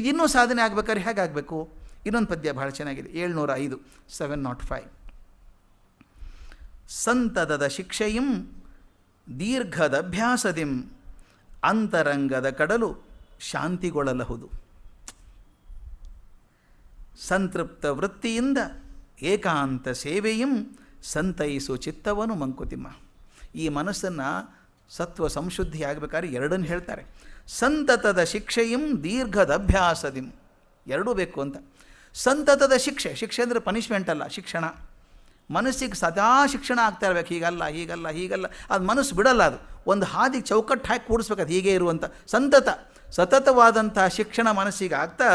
ಇದಿನ್ನೂ ಸಾಧನೆ ಆಗಬೇಕಾದ್ರೆ ಹೇಗಾಗಬೇಕು? ಇನ್ನೊಂದು ಪದ್ಯ ಭಾಳ ಚೆನ್ನಾಗಿದೆ. ಏಳ್ನೂರ ಐದು ಸೆವೆನ್ ನಾಟ್ ಫೈವ್ ಸಂತದದ ಶಿಕ್ಷೆಯಂ ದೀರ್ಘದಭ್ಯಾಸದಿಂ ಅಂತರಂಗದ ಕಡಲು ಶಾಂತಿಗೊಳ್ಳಲಹುದು. ಸಂತೃಪ್ತ ವೃತ್ತಿಯಿಂದ ಏಕಾಂತ ಸೇವೆಯಂ ಸಂತೈಸು ಚಿತ್ತವನು ಮಂಕುತಿಮ್ಮ. ಈ ಮನಸ್ಸನ್ನು ಸತ್ವ ಸಂಶುದ್ಧಿ ಆಗಬೇಕಾದ್ರೆ ಎರಡನ್ನು ಹೇಳ್ತಾರೆ. ಸಂತತದ ಶಿಕ್ಷೆಯಂ ದೀರ್ಘದ ಅಭ್ಯಾಸದಿಂ. ಎರಡೂ ಬೇಕು ಅಂತ. ಸಂತತದ ಶಿಕ್ಷೆ ಶಿಕ್ಷೆ ಅಂದರೆ ಪನಿಷ್ಮೆಂಟ್ ಅಲ್ಲ, ಶಿಕ್ಷಣ. ಮನಸ್ಸಿಗೆ ಸದಾ ಶಿಕ್ಷಣ ಆಗ್ತಾ ಇರ್ಬೇಕು. ಹೀಗಲ್ಲ ಹೀಗಲ್ಲ ಹೀಗಲ್ಲ. ಅದು ಮನಸ್ಸು ಬಿಡಲ್ಲ ಅದು. ಒಂದು ಹಾದಿಗೆ ಚೌಕಟ್ಟು ಹಾಕಿ ಕೂಡಿಸ್ಬೇಕು, ಅದು ಹೀಗೆ ಇರುವಂಥ ಸಂತತ. ಸತತವಾದಂಥ ಶಿಕ್ಷಣ ಮನಸ್ಸಿಗೆ ಆಗ್ತಾ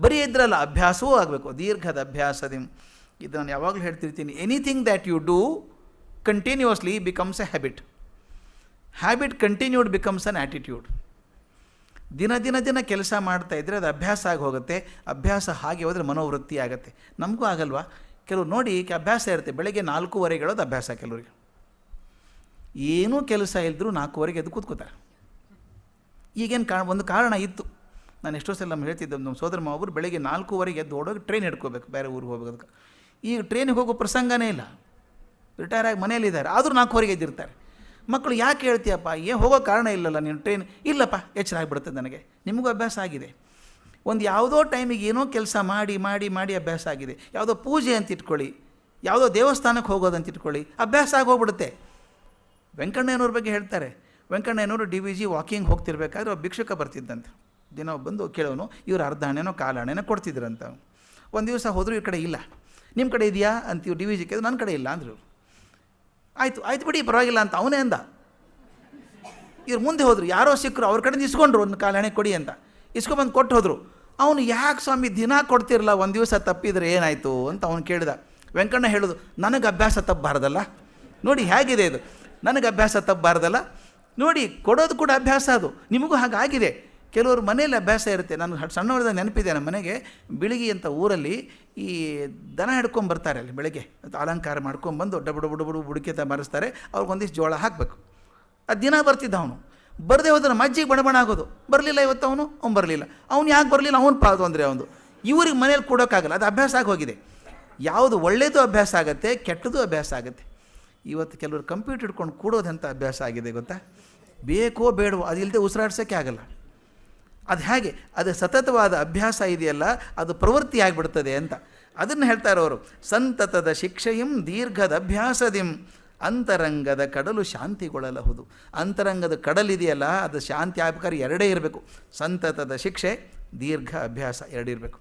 ಬರೀ ಇದ್ರಲ್ಲ, ಅಭ್ಯಾಸವೂ ಆಗಬೇಕು. ದೀರ್ಘದ ಅಭ್ಯಾಸದಿಂ. ಇದು ನಾನು ಯಾವಾಗಲೂ ಹೇಳ್ತಿರ್ತೀನಿ. Anything that you do continuously becomes a habit habit continued becomes an attitude ದಿನ ದಿನ ದಿನ ಕೆಲಸ ಮಾಡ್ತಾ ಇದ್ದರೆ ಅದು ಅಭ್ಯಾಸ ಆಗಿ ಹೋಗುತ್ತೆ, ಅಭ್ಯಾಸ ಹಾಗೆ ಹೋದರೆ ಮನೋವೃತ್ತಿ ಆಗುತ್ತೆ. ನಮಗೂ ಆಗಲ್ವಾ? ಕೆಲವು ನೋಡಿ ಅಭ್ಯಾಸ ಇರುತ್ತೆ, ಬೆಳಗ್ಗೆ ನಾಲ್ಕೂವರೆಗೆ ಹೇಳೋದು ಅಭ್ಯಾಸ ಕೆಲವರಿಗೆ. ಏನೂ ಕೆಲಸ ಇಲ್ಲದರೂ ನಾಲ್ಕೂವರೆಗೆ ಎದ್ದು ಕೂತ್ಕೋತಾರೆ. ಈಗೇನು ಕಾರಣ ಒಂದು ಕಾರಣ ಇತ್ತು. ನಾನು ಎಷ್ಟೋ ಸಲ ನಮ್ಮ ಹೇಳ್ತಿದ್ದೆ, ನಮ್ಮ ಸೋದರ ಮಾವರು ಬೆಳಗ್ಗೆ ನಾಲ್ಕೂವರೆಗೆ ಎದ್ದು ಓಡೋಗಿ ಟ್ರೈನ್ ಹಿಡ್ಕೋಬೇಕು, ಬೇರೆ ಊರಿಗೆ ಹೋಗೋದಕ್ಕೆ ಈಗ ಟ್ರೈನಿಗೆ ಹೋಗೋ ಪ್ರಸಂಗನೇ ಇಲ್ಲ. ರಿಟೈರ್ ಆಗಿ ಮನೇಲಿದ್ದಾರೆ ಆದರೂ ನಾಲ್ಕೂವರೆಗೆ ಎದ್ದಿರ್ತಾರೆ. ಮಕ್ಕಳು ಯಾಕೆ ಹೇಳ್ತೀಯಪ್ಪ? ಏನು ಹೋಗೋ ಕಾರಣ ಇಲ್ಲಲ್ಲ ನೀನು ಟ್ರೈನ್ ಇಲ್ಲಪ್ಪ, ಎಚ್ಚರ ಆಗಿಬಿಡುತ್ತೆ ನನಗೆ. ನಿಮಗೂ ಅಭ್ಯಾಸ ಆಗಿದೆ. ಒಂದು ಯಾವುದೋ ಟೈಮಿಗೆ ಏನೋ ಕೆಲಸ ಮಾಡಿ ಮಾಡಿ ಮಾಡಿ ಅಭ್ಯಾಸ ಆಗಿದೆ. ಯಾವುದೋ ಪೂಜೆ ಅಂತ ಇಟ್ಕೊಳ್ಳಿ. ಯಾವುದೋ ದೇವಸ್ಥಾನಕ್ಕೆ ಹೋಗೋದಂತ ಇಟ್ಕೊಳ್ಳಿ. ಅಭ್ಯಾಸ ಆಗೋಗ್ಬಿಡುತ್ತೆ. ವೆಂಕಣ್ಣಯ್ಯನವ್ರ ಬಗ್ಗೆ ಹೇಳ್ತಾರೆ. ವೆಂಕಣ್ಣಯ್ಯನವರು ಡಿ ವಿ ಜಿ ವಾಕಿಂಗ್ ಹೋಗ್ತಿರ್ಬೇಕಾದ್ರೆ ಒಬ್ಬ ಭಿಕ್ಷುಕ ಬರ್ತಿದ್ದಂತೆ. ದಿನ ಬಂದು ಕೇಳೋನು, ಇವರು ಅರ್ಧ ಹಣೆನೋ ಕಾಲು ಹಣೆನೋ ಕೊಡ್ತಿದ್ರಂತ ಒಂದು ದಿವಸ ಹೋದರೂ ಈ ಕಡೆ ಇಲ್ಲ. ನಿಮ್ಮ ಕಡೆ ಇದೆಯಾ? ಅಂತೀವಿ ಡಿ ವಿ ಜಿ ಕೇಳಿದ್ರು ನನ್ನ ಕಡೆ ಇಲ್ಲ ಅಂದರು. ಆಯಿತು, ಆಯ್ತು ಬಿಡಿ, ಪರವಾಗಿಲ್ಲ ಅಂತ ಅವನೇ ಅಂದ. ಇವ್ರು ಮುಂದೆ ಹೋದರು, ಯಾರೋ ಸಿಕ್ಕರು ಅವ್ರ ಕಡೆಯಿಂದ ಇಸ್ಕೊಂಡ್ರು, ಒಂದು ಕಾಲು ಹಣೆ ಕೊಡಿ ಅಂತ. ಇಸ್ಕೊಂಬಂದು ಕೊಟ್ಟು ಹೋದರು. ಅವನು, ಯಾಕೆ ಸ್ವಾಮಿ ದಿನ ಕೊಡ್ತಿರಲ್ಲ ಒಂದು ದಿವಸ ತಪ್ಪಿದ್ರೆ ಏನಾಯಿತು ಅಂತ ಅವನು ಕೇಳಿದ. ವೆಂಕಣ್ಣ ಹೇಳೋದು, ನನಗೆ ಅಭ್ಯಾಸ ತಪ್ಪಬಾರ್ದಲ್ಲ ನೋಡಿ, ಹೇಗಿದೆ ಇದು. ನನಗೆ ಅಭ್ಯಾಸ ತಪ್ಪಬಾರ್ದಲ್ಲ ನೋಡಿ, ಕೊಡೋದು ಕೂಡ ಅಭ್ಯಾಸ ಅದು. ನಿಮಗೂ ಹಾಗಾಗಿದೆ. ಕೆಲವರು ಮನೆಯಲ್ಲಿ ಅಭ್ಯಾಸ ಇರುತ್ತೆ. ನಾನು ಹ- ಸಣ್ಣವರದ ನೆನಪಿದೆ ನಮ್ಮ ಮನೆಗೆ. ಬಿಳಿಗಿ ಅಂತ ಊರಲ್ಲಿ ಈ ದನ ಹಿಡ್ಕೊಂಬರ್ತಾರೆ ಅಲ್ಲಿ ಬೆಳಗ್ಗೆ. ಅಲಂಕಾರ ಮಾಡ್ಕೊಂಬಂದು ಡಬ್ಬು ಬುಡು ಡಬು ಬುಡಕೆ ಮರೆಸ್ತಾರೆ. ಅವ್ರಿಗೊಂದಿಷ್ಟು ಜೋಳ ಹಾಕಬೇಕು. ಅದು ದಿನ ಬರ್ತಿದ್ದ ಅವನು. ಬರದೇ ಹೋದ್ರೆ ನಮ್ಮ ಅಜ್ಜಿಗೆ ಆಗೋದು. ಬರಲಿಲ್ಲ ಇವತ್ತು ಅವನು? ಅವ್ನು ಬರಲಿಲ್ಲ. ಅವ್ನು ಯಾಕೆ ಬರಲಿಲ್ಲ? ಅವ್ನು ಪಾದು ಅಂದರೆ ಅವನು ಇವ್ರಿಗೆ ಮನೇಲಿ ಕೊಡೋಕ್ಕಾಗಲ್ಲ ಅದು ಅಭ್ಯಾಸ ಆಗೋಗಿದೆ. ಯಾವುದು ಒಳ್ಳೆಯದು ಅಭ್ಯಾಸ ಆಗುತ್ತೆ, ಕೆಟ್ಟದ್ದು ಅಭ್ಯಾಸ ಆಗುತ್ತೆ. ಇವತ್ತು ಕೆಲವರು ಕಂಪ್ಯೂಟರ್ ಇಟ್ಕೊಂಡು ಕೂಡೋದಂಥ ಅಭ್ಯಾಸ ಆಗಿದೆ ಗೊತ್ತಾ? ಬೇಕೋ ಬೇಡವೋ ಅದಿಲ್ಲದೆ ಉಸಿರಾಡ್ಸೋಕ್ಕೆ ಆಗಲ್ಲ. ಅದು ಹೇಗೆ? ಅದು ಸತತವಾದ ಅಭ್ಯಾಸ ಇದೆಯಲ್ಲ, ಅದು ಪ್ರವೃತ್ತಿ ಆಗಿಬಿಡ್ತದೆ ಅಂತ. ಅದನ್ನು ಹೇಳ್ತಾರೆ ಅವರು ಸಂತತದ ಶಿಕ್ಷೆಯಂ ದೀರ್ಘದ ಅಭ್ಯಾಸದಿಂ. ಅಂತರಂಗದ ಕಡಲು ಶಾಂತಿಗೊಳ್ಳಲಹುದು. ಅಂತರಂಗದ ಕಡಲಿದೆಯಲ್ಲ, ಅದು ಶಾಂತಿ ಆಗ್ಬೇಕಾದ್ರೆ ಎರಡೇ ಇರಬೇಕು. ಸಂತತದ ಶಿಕ್ಷೆ, ದೀರ್ಘ ಅಭ್ಯಾಸ ಎರಡಿರಬೇಕು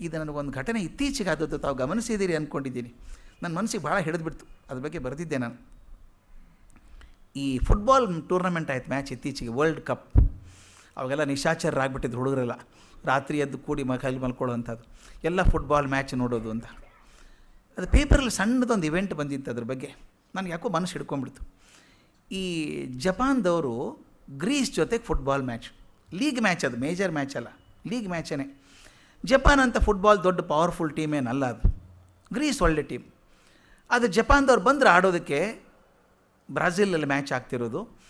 ಇದು ನನಗೊಂದು ಘಟನೆ ಇತ್ತೀಚೆಗೆ ಆದದ್ದು, ತಾವು ಗಮನಿಸಿದ್ದೀರಿ ಅಂದ್ಕೊಂಡಿದ್ದೀನಿ ನನ್ನ ಮನಸ್ಸಿಗೆ ಭಾಳ ಹಿಡಿದ್ಬಿಡ್ತು. ಅದ್ರ ಬಗ್ಗೆ ಬರೆದಿದ್ದೆ ನಾನು. ಈ ಫುಟ್ಬಾಲ್ ಟೂರ್ನಮೆಂಟ್ ಆಯಿತು ಮ್ಯಾಚ್ ಇತ್ತೀಚೆಗೆ ವರ್ಲ್ಡ್ ಕಪ್ ಅವಾಗೆಲ್ಲ ನಿಶಾಚರರಾಗ್ಬಿಟ್ಟಿದ್ರು ಹುಡುಗರೆಲ್ಲ. ರಾತ್ರಿ ಎದ್ದು ಕೂಡಿ ಮ ಮಲ್ಕೊಳ್ಳುವಂಥದ್ದು ಮಲ್ಕೊಳ್ಳೋವಂಥದ್ದು. ಎಲ್ಲ ಫುಟ್ಬಾಲ್ ಮ್ಯಾಚ್ ನೋಡೋದು ಅಂತ. ಅದು ಪೇಪರಲ್ಲಿ ಸಣ್ಣದೊಂದು ಇವೆಂಟ್ ಬಂದಿತ್ತು ಅದ್ರ ಬಗ್ಗೆ. ನನಗೆ ಯಾಕೋ ಮನಸ್ಸು ಹಿಡ್ಕೊಂಡ್ಬಿಡ್ತು. ಈ ಜಪಾನ್ದವರು ಗ್ರೀಸ್ ಜೊತೆಗೆ ಫುಟ್ಬಾಲ್ ಮ್ಯಾಚ್ ಲೀಗ್ ಮ್ಯಾಚ್ ಅದು ಮೇಜರ್ ಮ್ಯಾಚ್ ಅಲ್ಲ. ಲೀಗ್ ಮ್ಯಾಚೇ ಜಪಾನ್ ಅಂತ ಫುಟ್ಬಾಲ್ ದೊಡ್ಡ ಪವರ್ಫುಲ್ ಟೀಮ್ ಏನಲ್ಲ ಅದು. ಗ್ರೀಸ್ ಒಳ್ಳೆ ಟೀಮ್ ಅದು ಜಪಾನ್ದವ್ರು ಬಂದರೆ ಆಡೋದಕ್ಕೆ ಬ್ರಾಝಿಲಲ್ಲಿ ಮ್ಯಾಚ್ ಆಗ್ತಿರೋದು.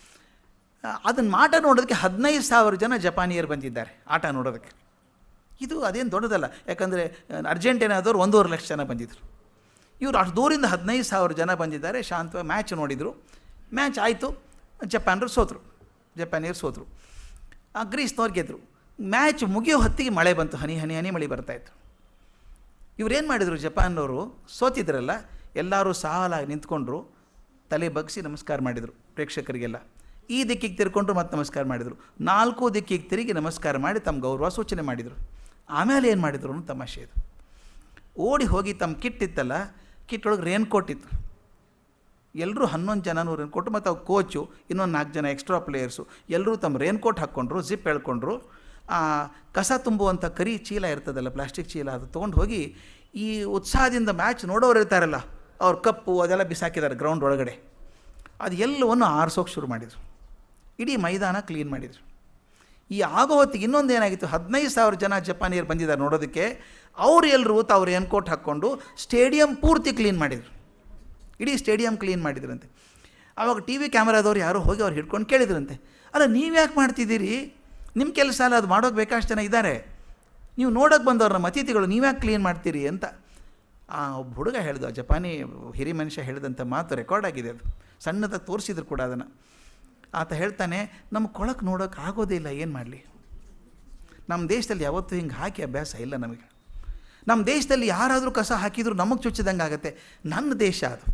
ಅದನ್ನು ಆಟ ನೋಡೋದಕ್ಕೆ ಹದಿನೈದು ಸಾವಿರ ಜನ ಜಪಾನಿಯರು ಬಂದಿದ್ದಾರೆ ಆಟ ನೋಡೋದಕ್ಕೆ. ಇದು ಅದೇನು ದೊಡ್ಡದಲ್ಲ. ಯಾಕಂದರೆ, ಅರ್ಜೆಂಟೀನಾದವ್ರು ಒಂದೂವರೆ ಲಕ್ಷ ಜನ ಬಂದಿದ್ದರು ಇವರು ಅಷ್ಟು ದೂರಿಂದ ಹದಿನೈದು ಸಾವಿರ ಜನ ಬಂದಿದ್ದಾರೆ. ಶಾಂತವಾಗಿ ಮ್ಯಾಚ್ ನೋಡಿದರು. ಮ್ಯಾಚ್ ಆಯಿತು. ಜಪಾನರು ಸೋತರು. ಜಪಾನಿಯರು ಸೋತರು. ಗ್ರೀಸ್ನವ್ರು ಗೆದ್ದರು ಮ್ಯಾಚ್ ಮುಗಿಯೋ ಹೊತ್ತಿಗೆ ಮಳೆ ಬಂತು. ಹನಿ ಹನಿ ಹನಿ ಮಳೆ ಬರ್ತಾಯಿತ್ತು ಇವರೇನು ಮಾಡಿದರು? ಜಪಾನ್ನವರು ಸೋತಿದ್ರಲ್ಲ. ಎಲ್ಲರೂ ಸಾಲಾಗಿ ನಿಂತ್ಕೊಂಡ್ರು. ತಲೆ ಬಗ್ಸಿ ನಮಸ್ಕಾರ ಮಾಡಿದರು ಪ್ರೇಕ್ಷಕರಿಗೆಲ್ಲ. ಈ ದಿಕ್ಕಿಗೆ ತಿರ್ಕೊಂಡ್ರು ಮತ್ತೆ ನಮಸ್ಕಾರ ಮಾಡಿದರು. ನಾಲ್ಕು ದಿಕ್ಕಿಗೆ ತಿರುಗಿ ನಮಸ್ಕಾರ ಮಾಡಿ ತಮ್ಮ ಗೌರವ ಸೂಚನೆ ಮಾಡಿದರು. ಆಮೇಲೆ ಏನು ಮಾಡಿದ್ರು ತಮಾಷೆ ಇದು. ಓಡಿ ಹೋಗಿ ತಮ್ಮ ಕಿಟ್ ಇತ್ತಲ್ಲ, ಕಿಟ್ ಒಳಗೆ ರೇನ್ ಕೋಟ್ ಇತ್ತು. ಎಲ್ಲರೂ ಹನ್ನೊಂದು ಜನ ರೇನ್ ಕೋಟು ಮತ್ತು ಅವ್ರು ಕೋಚು, ಇನ್ನೊಂದು ನಾಲ್ಕು ಜನ ಎಕ್ಸ್ಟ್ರಾ ಪ್ಲೇಯರ್ಸು ಎಲ್ಲರೂ ತಮ್ಮ ರೇನ್ ಕೋಟ್ ಹಾಕ್ಕೊಂಡ್ರು ಜಿಪ್ ಹೇಳ್ಕೊಂಡ್ರು ಕಸ ತುಂಬುವಂಥ ಕರಿ ಚೀಲ ಇರ್ತದಲ್ಲ ಪ್ಲಾಸ್ಟಿಕ್ ಚೀಲ, ಅದು ತೊಗೊಂಡು ಹೋಗಿ ಈ ಉತ್ಸಾಹದಿಂದ ಮ್ಯಾಚ್ ನೋಡೋರು ಇರ್ತಾರಲ್ಲ, ಅವ್ರ ಕಪ್ಪು ಅದೆಲ್ಲ ಬಿಸಾಕಿದ್ದಾರೆ ಗ್ರೌಂಡ್ ಒಳಗಡೆ. ಅದು ಎಲ್ಲವನ್ನು ಆರಿಸೋಕೆ ಶುರು ಮಾಡಿದರು. ಇಡೀ ಮೈದಾನ ಕ್ಲೀನ್ ಮಾಡಿದರು. ಈ ಆಗೋ ಹೊತ್ತಿಗೆ ಇನ್ನೊಂದು ಏನಾಗಿತ್ತು? ಹದಿನೈದು ಸಾವಿರ ಜನ ಜಪಾನಿಯರು ಬಂದಿದ್ದಾರೆ ನೋಡೋದಕ್ಕೆ. ಅವ್ರು ಎಲ್ಲರೂ ತಾವು ಕೋಟ್ ಹಾಕ್ಕೊಂಡು ಸ್ಟೇಡಿಯಂ ಪೂರ್ತಿ ಕ್ಲೀನ್ ಮಾಡಿದರು. ಇಡೀ ಸ್ಟೇಡಿಯಂ ಕ್ಲೀನ್ ಮಾಡಿದ್ರಂತೆ. ಆವಾಗ ಟಿ ವಿ ಕ್ಯಾಮ್ರಾದವ್ರು ಯಾರೋ ಹೋಗಿ ಅವ್ರು ಹಿಡ್ಕೊಂಡು ಕೇಳಿದ್ರಂತೆ. ಅಲ್ಲ, ನೀವು ಯಾಕೆ ಮಾಡ್ತಿದ್ದೀರಿ? ನಿಮ್ಮ ಕೆಲಸ ಅಲ್ಲ, ಅದು ಮಾಡೋಕೆ ಬೇಕಾಷ್ಟು ಜನ ಇದ್ದಾರೆ ನೀವು ನೋಡೋಕೆ ಬಂದವ್ರ ನಮ್ಮ ಅತಿಥಿಗಳು ನೀವ್ಯಾಕೆ ಕ್ಲೀನ್ ಮಾಡ್ತೀರಿ ಅಂತ. ಆ ಒಬ್ಬ ಹುಡುಗ ಹೇಳಿದ, ಜಪಾನಿ ಹಿರಿ ಮನುಷ್ಯ ಹೇಳಿದಂಥ ಮಾತು ರೆಕಾರ್ಡ್ ಆಗಿದೆ ಅದು. ಸಣ್ಣದಾಗಿ ತೋರಿಸಿದ್ರು ಕೂಡ ಅದನ್ನು. ಆತ ಹೇಳ್ತಾನೆ, ನಮ್ಮ ಕೊಳಕ್ಕೆ ನೋಡೋಕೆ ಆಗೋದೇ ಇಲ್ಲ, ಏನು ಮಾಡಲಿ? ನಮ್ಮ ದೇಶದಲ್ಲಿ ಯಾವತ್ತೂ ಹಿಂಗೆ ಹಾಕಿ ಅಭ್ಯಾಸ ಇಲ್ಲ ನಮಗೆ. ನಮ್ಮ ದೇಶದಲ್ಲಿ ಯಾರಾದರೂ ಕಸ ಹಾಕಿದರೂ ನಮಗೆ ಚುಚ್ಚಿದಂಗೆ ಆಗುತ್ತೆ. ನನ್ನ ದೇಶ ಅದು.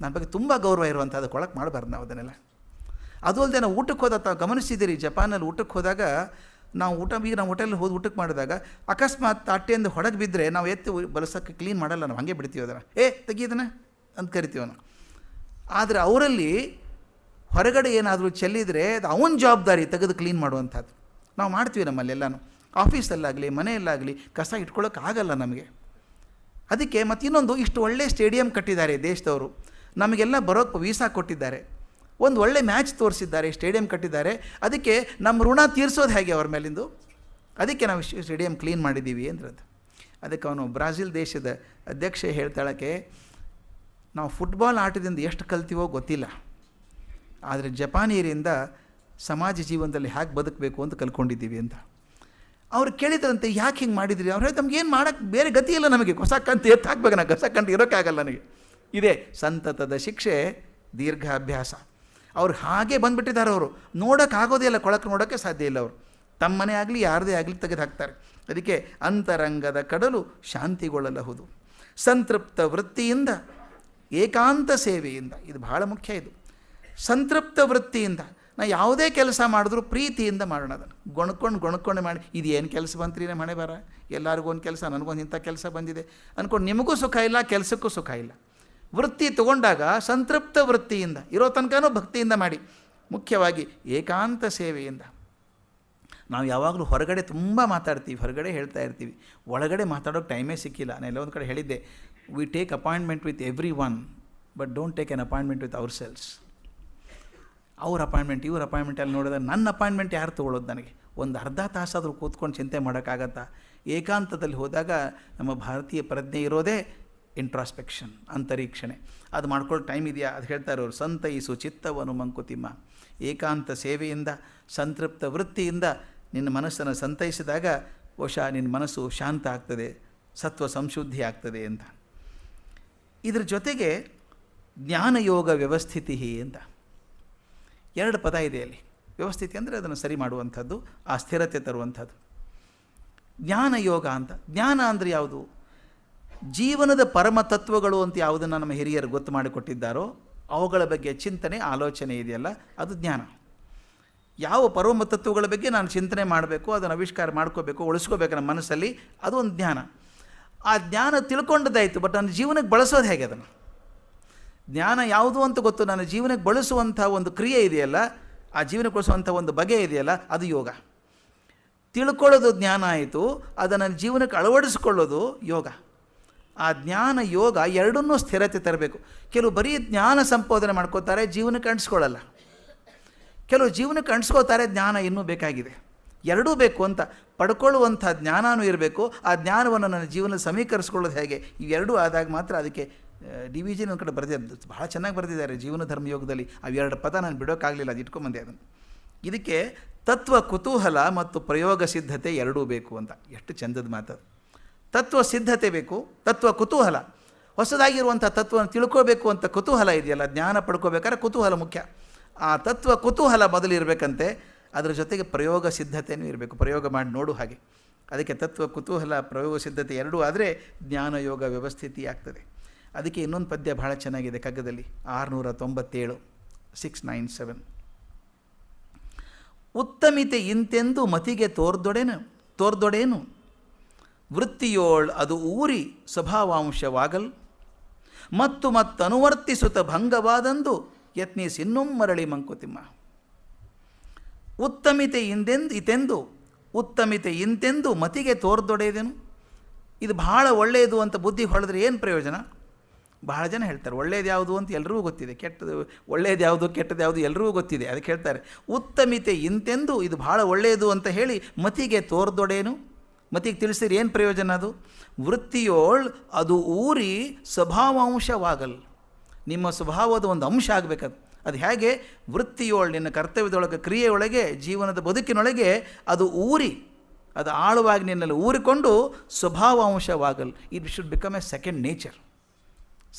ನನ್ನ ಬಗ್ಗೆ ತುಂಬ ಗೌರವ ಇರುವಂಥದ್ದು ಕೊಳಕ್ಕೆ ಮಾಡಬಾರ್ದು ನಾವು ಅದನ್ನೆಲ್ಲ. ಅದು ಅಲ್ಲದೆ ನಾವು ಊಟಕ್ಕೆ ಹೋದ ತಾವು ಗಮನಿಸಿದ್ದೀರಿ, ಜಪಾನಲ್ಲಿ ಊಟಕ್ಕೆ ಹೋದಾಗ ನಾವು ಊಟ, ಈಗ ನಾವು ಹೋಟೆಲ್ ಹೋಗಿ ಊಟಕ್ಕೆ ಮಾಡಿದಾಗ ಅಕಸ್ಮಾತ್ ತಟ್ಟೆಯಿಂದ ಹೊಡೆದು ಬಿದ್ದರೆ ನಾವು ಎತ್ತಿ ಬಳಸೋಕ್ಕೆ ಕ್ಲೀನ್ ಮಾಡಲ್ಲ, ನಾವು ಹಾಗೆ ಬಿಡ್ತೀವಿ ಅದನ್ನು. ಏ ತೆಗಿಯೋದನ್ನ ಅಂತ ಕರಿತೀವನ ನಾವು ಆದರೆ ಅವರಲ್ಲಿ ಹೊರಗಡೆ ಏನಾದರೂ ಚೆಲ್ಲಿದರೆ ಅದು ಅವನ ಜವಾಬ್ದಾರಿ ತೆಗೆದು ಕ್ಲೀನ್ ಮಾಡುವಂಥದ್ದು. ನಾವು ಮಾಡ್ತೀವಿ ನಮ್ಮಲ್ಲೆಲ್ಲನೂ ಆಫೀಸಲ್ಲಾಗಲಿ, ಮನೆಯಲ್ಲಾಗಲಿ ಕಸ ಇಟ್ಕೊಳ್ಳೋಕೆ ಆಗಲ್ಲ ನಮಗೆ. ಅದಕ್ಕೆ ಮತ್ತು ಇನ್ನೊಂದು ಇಷ್ಟು ಒಳ್ಳೆ ಸ್ಟೇಡಿಯಂ ಕಟ್ಟಿದ್ದಾರೆ ದೇಶದವರು. ನಮಗೆಲ್ಲ ಬರೋಕ್ಕೆ ವೀಸಾ ಕೊಟ್ಟಿದ್ದಾರೆ. ಒಂದು ಒಳ್ಳೆ ಮ್ಯಾಚ್ ತೋರಿಸಿದ್ದಾರೆ, ಸ್ಟೇಡಿಯಂ ಕಟ್ಟಿದ್ದಾರೆ. ಅದಕ್ಕೆ ನಮ್ಮ ಋಣ ತೀರಿಸೋದು ಹೇಗೆ ಅವ್ರ ಮೇಲಿಂದು? ಅದಕ್ಕೆ ನಾವು ಸ್ಟೇಡಿಯಂ ಕ್ಲೀನ್ ಮಾಡಿದ್ದೀವಿ ಅಂದ್ರದ್ದು ಅದಕ್ಕೆ ಅವನು ಬ್ರಾಜಿಲ್ ದೇಶದ ಅಧ್ಯಕ್ಷ ಹೇಳ್ತಾಳಕ್ಕೆ, ನಾವು ಫುಟ್ಬಾಲ್ ಆಟದಿಂದ ಎಷ್ಟು ಕಲ್ತೀವೋ ಗೊತ್ತಿಲ್ಲ. ಆದರೆ ಜಪಾನಿಯರಿಂದ ಸಮಾಜ ಜೀವನದಲ್ಲಿ ಹೇಗೆ ಬದುಕಬೇಕು ಅಂತ ಕಲ್ಕೊಂಡಿದ್ದೀವಿ ಅಂತ. ಅವ್ರು ಕೇಳಿದ್ರಂತೆ, ಯಾಕೆ ಹಿಂಗೆ ಮಾಡಿದ್ರಿ? ಅವ್ರು ಹೇಳಿ ನಮ್ಗೆ ಏನು ಮಾಡೋಕ್ಕೆ ಬೇರೆ ಗತಿ ಇಲ್ಲ ನಮಗೆ. ಹೊಸ ಕಂತು ಎತ್ತಾಕ್ಬೇಕು ಹಾಕ್ಬೇಕು ನಾ ಹೊಸ ಕಂತು ಇರೋಕ್ಕಾಗಲ್ಲ ನನಗೆ ಇದೆ ಸಂತತದ ಶಿಕ್ಷೆ ದೀರ್ಘ ಅಭ್ಯಾಸ ಅವ್ರು ಹಾಗೆ ಬಂದುಬಿಟ್ಟಿದ್ದಾರೆ ಅವರು. ನೋಡೋಕ್ಕಾಗೋದೇ ಇಲ್ಲ, ಕೊಳಕು ನೋಡೋಕ್ಕೆ ಸಾಧ್ಯ ಇಲ್ಲ ಅವರು. ತಮ್ಮನೆ ಆಗಲಿ, ಯಾರದೇ ಆಗಲಿ ತೆಗೆದು ಹಾಕ್ತಾರೆ. ಅದಕ್ಕೆ ಅಂತರಂಗದ ಕಡಲು ಶಾಂತಿಗೊಳ್ಳಲಹುದು. ಸಂತೃಪ್ತ ವೃತ್ತಿಯಿಂದ, ಏಕಾಂತ ಸೇವೆಯಿಂದ, ಇದು ಬಹಳ ಮುಖ್ಯ ಇದು. ಸಂತೃಪ್ತ ವೃತ್ತಿಯಿಂದ ನಾ ಯಾವುದೇ ಕೆಲಸ ಮಾಡಿದ್ರೂ ಪ್ರೀತಿಯಿಂದ ಮಾಡೋಣ ಅದನ್ನು. ಗೊಣ್ಕೊಂಡು ಗೊಣ್ಕೊಂಡು ಮಾಡಿ, ಇದು ಏನು ಕೆಲಸ ಬಂತ್ರಿ ನಮ್ಮ ಮನೆ ಬರ? ಎಲ್ಲರಿಗೂ ಒಂದು ಕೆಲಸ, ನನಗೊಂದು ಇಂಥ ಕೆಲಸ ಬಂದಿದೆ. ಅಂದ್ಕೊಂಡು ನಿಮಗೂ ಸುಖ ಇಲ್ಲ, ಕೆಲಸಕ್ಕೂ ಸುಖ ಇಲ್ಲ. ವೃತ್ತಿ ತಗೊಂಡಾಗ ಸಂತೃಪ್ತ ವೃತ್ತಿಯಿಂದ, ಇರೋ ತನಕನೂ ಭಕ್ತಿಯಿಂದ ಮಾಡಿ. ಮುಖ್ಯವಾಗಿ ಏಕಾಂತ ಸೇವೆಯಿಂದ. ನಾವು ಯಾವಾಗಲೂ ಹೊರಗಡೆ ತುಂಬ ಮಾತಾಡ್ತೀವಿ, ಹೊರಗಡೆ ಹೇಳ್ತಾ ಇರ್ತೀವಿ. ಒಳಗಡೆ ಮಾತಾಡೋಕ್ಕೆ ಟೈಮೇ ಸಿಕ್ಕಿಲ್ಲ. ನಾನು ಎಲ್ಲೊಂದು ಕಡೆ ಹೇಳಿದ್ದೆ we take appointment with everyone but don't take an appointment with ourselves ಅವ್ರ ಅಪಾಯಿಂಟ್ಮೆಂಟ್ ಇವ್ರ ಅಪಾಯಿಂಟ್ಮೆಂಟ್ ಅಲ್ಲಿ ನೋಡಿದ್ರೆ ನನ್ನ ಅಪಾಯಿಂಟ್ಮೆಂಟ್ ಯಾರು ತೊಗೊಳ್ಳೋದು ನನಗೆ? ಒಂದು ಅರ್ಧ ತಾಸಾದರೂ ಕೂತ್ಕೊಂಡು ಚಿಂತೆ ಮಾಡೋಕ್ಕಾಗತ್ತಾ? ಏಕಾಂತದಲ್ಲಿ ಹೋದಾಗ ನಮ್ಮ ಭಾರತೀಯ ಪ್ರಜ್ಞೆ ಇರೋದೇ ಇಂಟ್ರಾಸ್ಪೆಕ್ಷನ್ ಅಂತರೀಕ್ಷಣೆ. ಅದು ಮಾಡ್ಕೊಳ್ಳೋ ಟೈಮ್ ಇದೆಯಾ? ಅದು ಹೇಳ್ತಾ ಇರೋರು, ಸಂತೈಸು ಚಿತ್ತವನು ಮಂಕುತಿಮ್ಮ. ಏಕಾಂತ ಸೇವೆಯಿಂದ, ಸಂತೃಪ್ತ ವೃತ್ತಿಯಿಂದ ನಿನ್ನ ಮನಸ್ಸನ್ನು ಸಂತೈಸಿದಾಗ ಬಹುಶಃ ನಿನ್ನ ಮನಸ್ಸು ಶಾಂತ ಆಗ್ತದೆ, ಸತ್ವ ಸಂಶುದ್ಧಿ ಆಗ್ತದೆ ಅಂತ. ಇದ್ರ ಜೊತೆಗೆ ಜ್ಞಾನಯೋಗ ವ್ಯವಸ್ಥಿತಿ ಅಂತ. ಎರಡು ಪದ ಇದೆ ಅಲ್ಲಿ. ವ್ಯವಸ್ಥಿತಿ ಅಂದರೆ ಅದನ್ನು ಸರಿ ಮಾಡುವಂಥದ್ದು, ಆ ಸ್ಥಿರತೆ ತರುವಂಥದ್ದು. ಜ್ಞಾನ ಯೋಗ ಅಂತ. ಜ್ಞಾನ ಅಂದರೆ ಯಾವುದು? ಜೀವನದ ಪರಮ ತತ್ವಗಳು ಅಂತ ಯಾವುದನ್ನು ನಮ್ಮ ಹಿರಿಯರು ಗೊತ್ತು ಮಾಡಿಕೊಟ್ಟಿದ್ದಾರೋ, ಅವುಗಳ ಬಗ್ಗೆ ಚಿಂತನೆ, ಆಲೋಚನೆ ಇದೆಯಲ್ಲ, ಅದು ಜ್ಞಾನ. ಯಾವ ಪರಮ ತತ್ವಗಳ ಬಗ್ಗೆ ನಾನು ಚಿಂತನೆ ಮಾಡಬೇಕು, ಅದನ್ನು ಆವಿಷ್ಕಾರ ಮಾಡ್ಕೋಬೇಕು, ಉಳಿಸ್ಕೋಬೇಕು ನಮ್ಮ ಮನಸ್ಸಲ್ಲಿ, ಅದು ಒಂದು ಜ್ಞಾನ. ಆ ಜ್ಞಾನ ತಿಳ್ಕೊಂಡದ್ದಾಯಿತು, ಬಟ್ ನನ್ನ ಜೀವನಕ್ಕೆ ಬಳಸೋದು ಹೇಗೆ ಅದನ್ನು? ಜ್ಞಾನ ಯಾವುದು ಅಂತ ಗೊತ್ತು? ನನ್ನ ಜೀವನಕ್ಕೆ ಬಳಸುವಂಥ ಒಂದು ಕ್ರಿಯೆ ಇದೆಯಲ್ಲ, ಆ ಜೀವನಕ್ಕೆ ಬಳಸುವಂಥ ಒಂದು ಬಗೆ ಇದೆಯಲ್ಲ, ಅದು ಯೋಗ. ತಿಳ್ಕೊಳ್ಳೋದು ಜ್ಞಾನ ಆಯಿತು, ಅದನ್ನು ಜೀವನಕ್ಕೆ ಅಳವಡಿಸ್ಕೊಳ್ಳೋದು ಯೋಗ. ಆ ಜ್ಞಾನ, ಯೋಗ ಎರಡನ್ನೂ ಸ್ಥಿರತೆ ತರಬೇಕು. ಕೆಲವು ಬರೀ ಜ್ಞಾನ ಸಂಪಾದನೆ ಮಾಡ್ಕೋತಾರೆ, ಜೀವನಕ್ಕೆ ಅಂಟಿಸ್ಕೊಳ್ಳಲ್ಲ ಕೆಲವು ಜೀವನಕ್ಕೆ ಅಂಟಿಸ್ಕೋತಾರೆ ಜ್ಞಾನ ಇನ್ನೂ ಬೇಕಾಗಿದೆ. ಎರಡೂ ಬೇಕು ಅಂತ. ಪಡ್ಕೊಳ್ಳುವಂಥ ಜ್ಞಾನವೂ ಇರಬೇಕು. ಆ ಜ್ಞಾನವನ್ನು ನನ್ನ ಜೀವನ ಸಮೀಕರಿಸ್ಕೊಳ್ಳೋದು ಹೇಗೆ? ಇವೆರಡೂ ಆದಾಗ ಮಾತ್ರ ಅದಕ್ಕೆ ಡಿ ವಿ ಜಿನ ಒಂದು ಕಡೆ ಬರೆದಿದ್ದು ಭಾಳ ಚೆನ್ನಾಗಿ ಬರೆದಿದ್ದಾರೆ ಜೀವನ ಧರ್ಮ ಯೋಗದಲ್ಲಿ. ಅವೆರಡು ಪದ ನಾನು ಬಿಡೋಕ್ಕಾಗಲಿಲ್ಲ, ಅದು ಇಟ್ಕೊಂಬಂದೆ ಅದನ್ನು. ಇದಕ್ಕೆ ತತ್ವ ಕುತೂಹಲ ಮತ್ತು ಪ್ರಯೋಗ ಸಿದ್ಧತೆ ಎರಡೂ ಬೇಕು ಅಂತ. ಎಷ್ಟು ಚಂದದ ಮಾತದು ತತ್ವ ಸಿದ್ಧತೆ ಬೇಕು, ತತ್ವ ಕುತೂಹಲ. ಹೊಸದಾಗಿರುವಂಥ ತತ್ವವನ್ನು ತಿಳ್ಕೋಬೇಕು ಅಂತ ಕುತೂಹಲ ಇದೆಯಲ್ಲ, ಜ್ಞಾನ ಪಡ್ಕೋಬೇಕಾದ್ರೆ ಕುತೂಹಲ ಮುಖ್ಯ. ಆ ತತ್ವ ಕುತೂಹಲ ಮೊದಲು ಇರಬೇಕಂತೆ ಅದರ ಜೊತೆಗೆ ಪ್ರಯೋಗ ಸಿದ್ಧತೆಯೂ ಇರಬೇಕು. ಪ್ರಯೋಗ ಮಾಡಿ ನೋಡು ಹಾಗೆ. ಅದಕ್ಕೆ ತತ್ವ ಕುತೂಹಲ, ಪ್ರಯೋಗ ಸಿದ್ಧತೆ ಎರಡೂ ಆದರೆ ಜ್ಞಾನ ಯೋಗ ವ್ಯವಸ್ಥಿತಿ ಆಗ್ತದೆ ಅದಕ್ಕೆ ಇನ್ನೊಂದು ಪದ್ಯ ಭಾಳ ಚೆನ್ನಾಗಿದೆ ಕಗ್ಗದಲ್ಲಿ. ಆರುನೂರ ತೊಂಬತ್ತೇಳು ಸಿಕ್ಸ್ ನೈನ್ ಸೆವೆನ್ ಉತ್ತಮಿತೆ ಇಂತೆಂದು ಮತಿಗೆ ತೋರ್ದೊಡೆನು, ತೋರ್ದೊಡೇನು. ವೃತ್ತಿಯೋಳ್ ಅದು ಊರಿ ಸ್ವಭಾವಾಂಶವಾಗಲ್. ಮತ್ತು ಮತ್ತನುವರ್ತಿಸುತ್ತ ಭಂಗವಾದಂದು ಯತ್ನಿಸಿನ್ನೂ ಮರಳಿ ಮಂಕುತಿಮ್ಮ. ಉತ್ತಮಿತೆ ಇಂದೆಂದು, ಇತೆಂದು, ಉತ್ತಮಿತೆ ಇಂತೆಂದು ಮತಿಗೆ ತೋರ್ದೊಡೆಯದೇನು ಇದು ಬಹಳ ಒಳ್ಳೆಯದು ಅಂತ ಬುದ್ಧಿ ಹೊಳೆದ್ರೆ ಏನು ಪ್ರಯೋಜನ? ಬಹಳ ಜನ ಹೇಳ್ತಾರೆ, ಒಳ್ಳೇದು ಯಾವುದು ಅಂತ ಎಲ್ರಿಗೂ ಗೊತ್ತಿದೆ, ಕೆಟ್ಟದು, ಒಳ್ಳೇದು ಯಾವುದು, ಕೆಟ್ಟದು ಯಾವುದು ಎಲ್ರಿಗೂ ಗೊತ್ತಿದೆ, ಅದಕ್ಕೆ ಹೇಳ್ತಾರೆ. ಉತ್ತಮಿತೆ ಇಂತೆಂದು ಇದು ಬಹಳ ಒಳ್ಳೆಯದು ಅಂತ ಹೇಳಿ ಮತಿಗೆ ತೋರ್ದೊಡೇನು? ಮತಿಗೆ ತಿಳಿಸಿದ್ರೆ ಏನು ಪ್ರಯೋಜನ ಅದು? ವೃತ್ತಿಯೋಳ್ ಅದು ಊರಿ ಸ್ವಭಾವಾಂಶವಾಗಲ್. ನಿಮ್ಮ ಸ್ವಭಾವದ ಒಂದು ಅಂಶ ಆಗಬೇಕದು. ಅದು ಹೇಗೆ? ವೃತ್ತಿಯೋಳ್ ನಿನ್ನ ಕರ್ತವ್ಯದೊಳಗೆ, ಕ್ರಿಯೆಯೊಳಗೆ, ಜೀವನದ ಬದುಕಿನೊಳಗೆ ಅದು ಊರಿ, ಅದು ಆಳವಾಗಿ ನಿನ್ನಲ್ಲಿ ಊರಿಕೊಂಡು ಸ್ವಭಾವಾಂಶವಾಗಲ್. It should become a second nature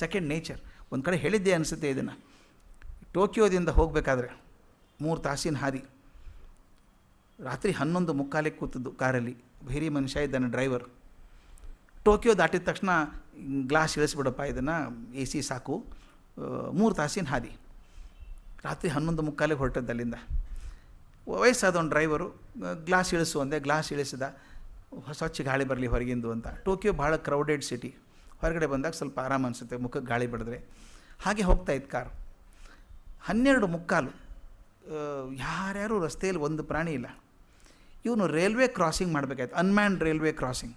second nature ಒಂದು ಕಡೆ ಹೇಳಿದ್ದೆ ಅನಿಸುತ್ತೆ ಇದನ್ನು. ಟೋಕಿಯೋದಿಂದ ಹೋಗಬೇಕಾದ್ರೆ ಮೂರು ತಾಸಿನ ಹಾದಿ. ರಾತ್ರಿ ಹನ್ನೊಂದು ಮುಕ್ಕಾಲಿಗೆ ಕೂತದ್ದು ಕಾರಲ್ಲಿ. ಹಿರಿ ಮನುಷ್ಯ ಇದ್ದಾನೆ ಡ್ರೈವರ್ ಟೋಕಿಯೋ ದಾಟಿದ ತಕ್ಷಣ ಗ್ಲಾಸ್ ಇಳಿಸ್ಬಿಡಪ್ಪ, ಇದನ್ನು ಎ ಸಿ ಸಾಕು ಮೂರು ತಾಸಿನ ಹಾದಿ. ರಾತ್ರಿ ಹನ್ನೊಂದು ಮುಕ್ಕಾಲಿಗೆ ಹೊರಟದ್ದು ಅಲ್ಲಿಂದ. ವಯಸ್ಸಾದ ಒಂದು ಡ್ರೈವರು ಗ್ಲಾಸ್ ಇಳಿಸು ಅಂದೆ. ಗ್ಲಾಸ್ ಇಳಿಸಿದ ಸ್ವಚ್ಛ ಗಾಳಿ ಬರಲಿ ಹೊರಗಿಂದು ಅಂತ. ಟೋಕಿಯೋ ಭಾಳ ಕ್ರೌಡೆಡ್ ಸಿಟಿ ಹೊರಗಡೆ ಬಂದಾಗ ಸ್ವಲ್ಪ ಆರಾಮ ಅನಿಸುತ್ತೆ ಮುಖಕ್ಕೆ ಗಾಳಿ ಬಡಿದ್ರೆ. ಹಾಗೆ ಹೋಗ್ತಾ ಇತ್ತು ಕಾರು. ಹನ್ನೆರಡು ಮುಕ್ಕಾಲು ಯಾರ್ಯಾರು ರಸ್ತೆಯಲ್ಲಿ ಒಂದು ಪ್ರಾಣಿ ಇಲ್ಲ. ಇವನು ರೈಲ್ವೆ ಕ್ರಾಸಿಂಗ್ ಮಾಡಬೇಕಾಯ್ತು, ಅನ್ಮ್ಯಾನ್ಡ್ ರೈಲ್ವೆ ಕ್ರಾಸಿಂಗ್.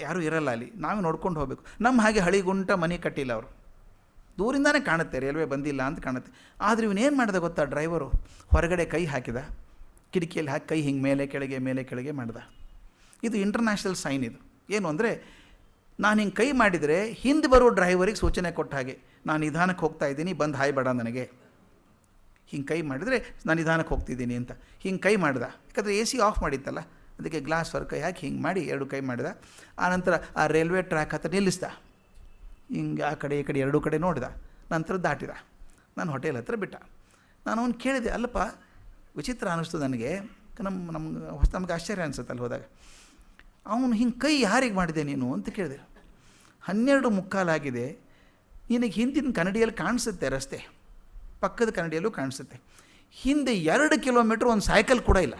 ಯಾರೂ ಇರಲ್ಲ ಅಲ್ಲಿ, ನಾವು ನೋಡ್ಕೊಂಡು ಹೋಗಬೇಕು. ನಮ್ಮ ಹಾಗೆ ಹಳಿಗುಂಟ ಮನೆ ಕಟ್ಟಿಲ್ಲ ಅವರು. ದೂರಿಂದಾನೇ ಕಾಣುತ್ತೆ, ರೈಲ್ವೆ ಬಂದಿಲ್ಲ ಅಂತ ಕಾಣುತ್ತೆ. ಆದರೆ ಇವನೇನು ಮಾಡಿದೆ ಗೊತ್ತಾ ಡ್ರೈವರು? ಹೊರಗಡೆ ಕೈ ಹಾಕಿದ. ಕಿಟಕಿಯಲ್ಲಿ ಹಾಕಿ ಕೈ ಹಿಂಗೆ ಮೇಲೆ, ಕೆಳಗೆ ಮೇಲೆ, ಕೆಳಗೆ ಮಾಡ್ದ. ಇದು ಇಂಟರ್ನ್ಯಾಷನಲ್ ಸೈನ್ ಇದು. ಏನು ಅಂದರೆ ನಾನು ಹಿಂಗೆ ಕೈ ಮಾಡಿದರೆ ಹಿಂದೆ ಬರೋ ಡ್ರೈವರಿಗೆ ಸೂಚನೆ ಕೊಟ್ಟ ಹಾಗೆ, ನಾನು ನಿಧಾನಕ್ಕೆ ಹೋಗ್ತಾ ಇದ್ದೀನಿ, ಬಂದು ಹಾಯ್ಬೇಡ ನನಗೆ. ಹಿಂಗೆ ಕೈ ಮಾಡಿದರೆ, ನಾನು ನಿಧಾನಕ್ಕೆ ಹೋಗ್ತಿದ್ದೀನಿ ಅಂತ. ಹಿಂಗೆ ಕೈ ಮಾಡ್ದ. ಯಾಕಂದರೆ ಎ ಸಿ ಆಫ್ ಮಾಡಿತ್ತಲ್ಲ, ಅದಕ್ಕೆ ಗ್ಲಾಸ್ ಹೊರ ಕೈ ಹಾಕಿ ಹಿಂಗೆ ಮಾಡಿ, ಎರಡು ಕೈ ಮಾಡಿದ. ಆನಂತರ ಆ ರೈಲ್ವೆ ಟ್ರ್ಯಾಕ್ ಹತ್ರ ನಿಲ್ಲಿಸ್ದ. ಹಿಂಗೆ ಆ ಕಡೆ, ಈ ಕಡೆ, ಎರಡೂ ಕಡೆ ನೋಡಿದ. ನಂತರ ದಾಟಿದ. ನಾನು ಹೋಟೆಲ್ ಹತ್ರ ಬಿಟ್ಟ. ನಾನು ಅವ್ನು ಕೇಳಿದೆ, ಅಲ್ಲಪ್ಪ, ವಿಚಿತ್ರ ಅನ್ನಿಸ್ತು ನನಗೆ. ನಮ್ಮ ನಮ್ಗೆ ಹೊಸ, ನಮ್ಗೆ ಆಶ್ಚರ್ಯ ಅನಿಸುತ್ತೆ ಅಲ್ಲಿ ಹೋದಾಗ. ಅವನು ಹಿಂಗೆ ಕೈ ಯಾರಿಗೆ ಮಾಡಿದೆ ನೀನು ಅಂತ ಕೇಳಿದೆ. ಹನ್ನೆರಡು ಮುಕ್ಕಾಲಾಗಿದೆ ನಿನಗೆ ಹಿಂದಿನ ಕನ್ನಡಿಯಲ್ಲಿ ಕಾಣಿಸುತ್ತೆ ರಸ್ತೆ. ಪಕ್ಕದ ಕನ್ನಡಿಯಲ್ಲೂ ಕಾಣಿಸುತ್ತೆ. ಹಿಂದೆ ಎರಡು ಕಿಲೋಮೀಟ್ರ್ ಒಂದು ಸೈಕಲ್ ಕೂಡ ಇಲ್ಲ.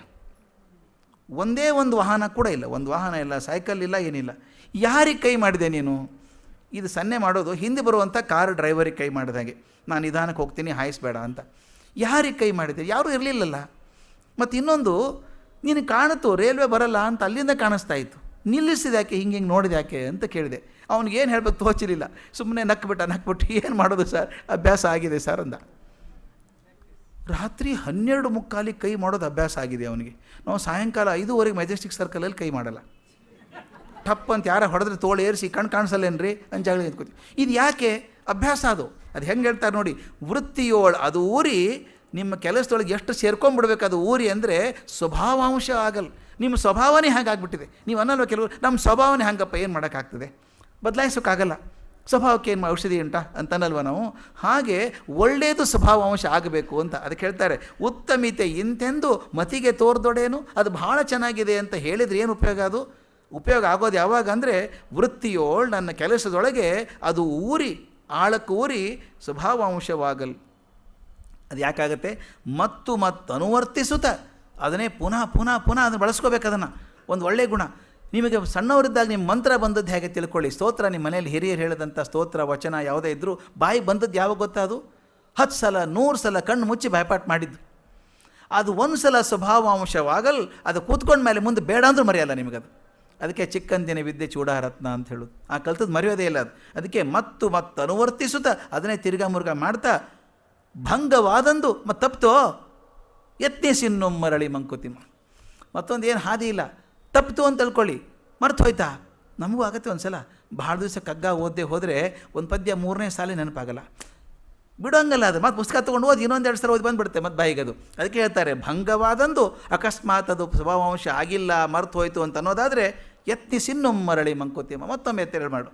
ಒಂದೇ ಒಂದು ವಾಹನ ಕೂಡ ಇಲ್ಲ. ಒಂದು ವಾಹನ ಇಲ್ಲ ಸೈಕಲ್ ಇಲ್ಲ, ಏನಿಲ್ಲ. ಯಾರಿಗೆ ಕೈ ಮಾಡಿದೆ ನೀನು? ಇದು ಸನ್ನೆ ಮಾಡೋದು. ಹಿಂದೆ ಬರುವಂಥ ಕಾರ್ ಡ್ರೈವರಿಗೆ ಕೈ ಮಾಡಿದಾಗೆ ನಾನು ನಿಧಾನಕ್ಕೆ ಹೋಗ್ತೀನಿ, ಹಾಯಿಸ್ಬೇಡ ಅಂತ. ಯಾರಿಗೆ ಕೈ ಮಾಡಿದೆ? ಯಾರೂ ಇರಲಿಲ್ಲಲ್ಲ. ಮತ್ತು ಇನ್ನೊಂದು ನೀನು ಕಾಣುತ್ತು ರೈಲ್ವೆ ಬರಲ್ಲ ಅಂತ ಅಲ್ಲಿಂದ ಕಾಣಿಸ್ತಾ ಇತ್ತು. ನಿಲ್ಲಿಸಿದ ಯಾಕೆ, ಹಿಂಗೆ ಹಿಂಗೆ ನೋಡಿದೆ ಯಾಕೆ ಅಂತ ಕೇಳಿದೆ. ಅವ್ನಿಗೆ ಏನು ಹೇಳ್ಬೇಕು ತೋಚಿರಲಿಲ್ಲ. ಸುಮ್ಮನೆ ನಕ್ಬಿಟ್ಟ, ನಕ್ಬಿಟ್ಟು, ಏನು ಮಾಡೋದು ಸರ್? ಅಭ್ಯಾಸ ಆಗಿದೆ ಸರ್ ಅಂದ. ರಾತ್ರಿ ಹನ್ನೆರಡು ಮುಕ್ಕಾಲಿಗೆ ಕೈ ಮಾಡೋದು ಅಭ್ಯಾಸ ಆಗಿದೆ ಅವನಿಗೆ. ನಾವು ಸಾಯಂಕಾಲ ಐದೂವರೆಗೆ ಮೆಜೆಸ್ಟಿಕ್ ಸರ್ಕಲಲ್ಲಿ ಕೈ ಮಾಡಲ್ಲ. ಟಪ್ ಅಂತ ಯಾರ ಹೊಡೆದ್ರೆ ತೋಳು ಏರಿಸಿ, ಕಣ್ ಕಾಣಿಸಲ್ಲೇನ್ರಿ? ಅಂಜಾಗಲಿ ನಿಂತ್ಕೋತೀವಿ ಇದು ಯಾಕೆ? ಅಭ್ಯಾಸ ಅದು. ಅದು ಹೆಂಗೆ ಹೇಳ್ತಾರೆ ನೋಡಿ, ವೃತ್ತಿಯೋಳು, ಅದು ಊರಿ ನಿಮ್ಮ ಕೆಲಸದೊಳಗೆ ಎಷ್ಟು ಸೇರ್ಕೊಂಡ್ಬಿಡ್ಬೇಕು ಅದು ಊರಿ ಅಂದರೆ ಸ್ವಭಾವಾಂಶ ಆಗಲ್ಲ. ನಿಮ್ಮ ಸ್ವಭಾವನೇ ಹಾಗಾಗ್ಬಿಟ್ಟಿದೆ. ನೀವು ಅನ್ನಲ್ವ ಕೆಲವರು, ನಮ್ಮ ಸ್ವಭಾವನೇ ಹಾಗಪ್ಪ, ಏನು ಮಾಡೋಕ್ಕಾಗ್ತದೆ? ಬದಲಾಯಿಸೋಕ್ಕಾಗಲ್ಲ ಸ್ವಭಾವಕ್ಕೆ ಏನು ಔಷಧಿ ಉಂಟಾ ಅಂತನಲ್ವ ನಾವು? ಹಾಗೆ ಒಳ್ಳೆಯದು ಸ್ವಭಾವಾಂಶ ಆಗಬೇಕು ಅಂತ ಅದಕ್ಕೆ ಹೇಳ್ತಾರೆ. ಉತ್ತಮಿತೆ ಇಂತೆಂದು ಮತಿಗೆ ತೋರ್ದೊಡೇನು? ಅದು ಭಾಳ ಚೆನ್ನಾಗಿದೆ ಅಂತ ಹೇಳಿದರೆ ಏನು ಉಪಯೋಗ ಅದು? ಉಪಯೋಗ ಆಗೋದು ಯಾವಾಗ ಅಂದರೆ ವೃತ್ತಿಯೋಳು ನನ್ನ ಕೆಲಸದೊಳಗೆ ಅದು ಊರಿ, ಆಳಕ್ಕೂರಿ ಸ್ವಭಾವಾಂಶವಾಗಲ್. ಅದು ಯಾಕಾಗುತ್ತೆ? ಮತ್ತು ಮತ್ತು ಅನುವರ್ತಿಸುತ್ತ. ಅದನ್ನೇ ಪುನಃ ಪುನಃ ಪುನಃ ಅದನ್ನು ಬಳಸ್ಕೋಬೇಕು ಅದನ್ನು. ಒಂದು ಒಳ್ಳೆಯ ಗುಣ. ನಿಮಗೆ ಸಣ್ಣವರಿದ್ದಾಗ ನಿಮ್ಮ ಮಂತ್ರ ಬಂದದ್ದು ಹೇಗೆ ತಿಳ್ಕೊಳ್ಳಿ? ಸ್ತೋತ್ರ ನಿಮ್ಮ ಮನೆಯಲ್ಲಿ ಹಿರಿಯರು ಹೇಳಿದಂಥ ಸ್ತೋತ್ರ, ವಚನ ಯಾವುದೇ ಇದ್ದರೂ ಬಾಯಿ ಬಂದದ್ದು ಯಾವಾಗ ಗೊತ್ತಾ ಅದು? ಹತ್ತು ಸಲ, ನೂರು ಸಲ ಕಣ್ಣು ಮುಚ್ಚಿ ಬಾಯ್ಪಾಟ್ ಮಾಡಿದ್ದು. ಅದು ಒಂದು ಸಲ ಸ್ವಭಾವಾಂಶವಾಗಲ್, ಅದು ಕೂತ್ಕೊಂಡ ಮೇಲೆ ಮುಂದೆ ಬೇಡ ಅಂದರೂ ಮರೆಯಲ್ಲ ನಿಮಗದು ಅದಕ್ಕೆ ಚಿಕ್ಕಂದಿನ ವಿದ್ಯೆ ಚೂಡಾರತ್ನ ಅಂತ ಹೇಳೋದು. ಆ ಕಲ್ತದ್ದು ಮರೆಯೋದೇ ಇಲ್ಲ ಅದು. ಅದಕ್ಕೆ ಮತ್ತು ಮತ್ತು ಅನುವರ್ತಿಸುತ್ತಾ, ಅದನ್ನೇ ತಿರ್ಗಾ ಮುರುಗ ಮಾಡ್ತಾ ಭಂಗವಾದಂದು. ಮತ್ತು ತಪ್ತೋ? ಯತ್ನಿಸಿನ್ನು ಮರಳಿ ಮಂಕುತಿಮ್ಮ ಮತ್ತೊಂದು ಏನು ಹಾದಿ ಇಲ್ಲ. ತಪ್ತು ಅಂತ ತಿಳ್ಕೊಳ್ಳಿ ಮರ್ತು ಹೋಯ್ತಾ? ನಮಗೂ ಆಗುತ್ತೆ ಒಂದು ಸಲ ಭಾಳ ದಿವಸ ಕಗ್ಗ ಓದದೆ ಹೋದರೆ ಒಂದು ಪದ್ಯ ಮೂರನೇ ಸಾಲಿ ನೆನಪಾಗಲ್ಲ. ಬಿಡೋಂಗಲ್ಲ ಅದು. ಮತ್ತು ಪುಸ್ತಕ ತೊಗೊಂಡು ಓದಿ ಇನ್ನೊಂದು ಎರಡು ಸಲ ಓದಿ ಬಂದುಬಿಡುತ್ತೆ ಮತ್ತು ಅದು ಅದಕ್ಕೆ ಹೇಳ್ತಾರೆ, ಭಂಗವಾದಂದು ಅಕಸ್ಮಾತ್ ಅದು ಸ್ವಭಾವಾಂಶ ಆಗಿಲ್ಲ, ಮರ್ತು ಹೋಯ್ತು ಅಂತ ಅನ್ನೋದಾದರೆ ಯತ್ನಿಸಿನ್ನು ಮರಳಿ ಮಂಕುತಿಮ್ಮ ಮತ್ತೊಮ್ಮೆ ಎತ್ತೇಳಿ ಮಾಡು.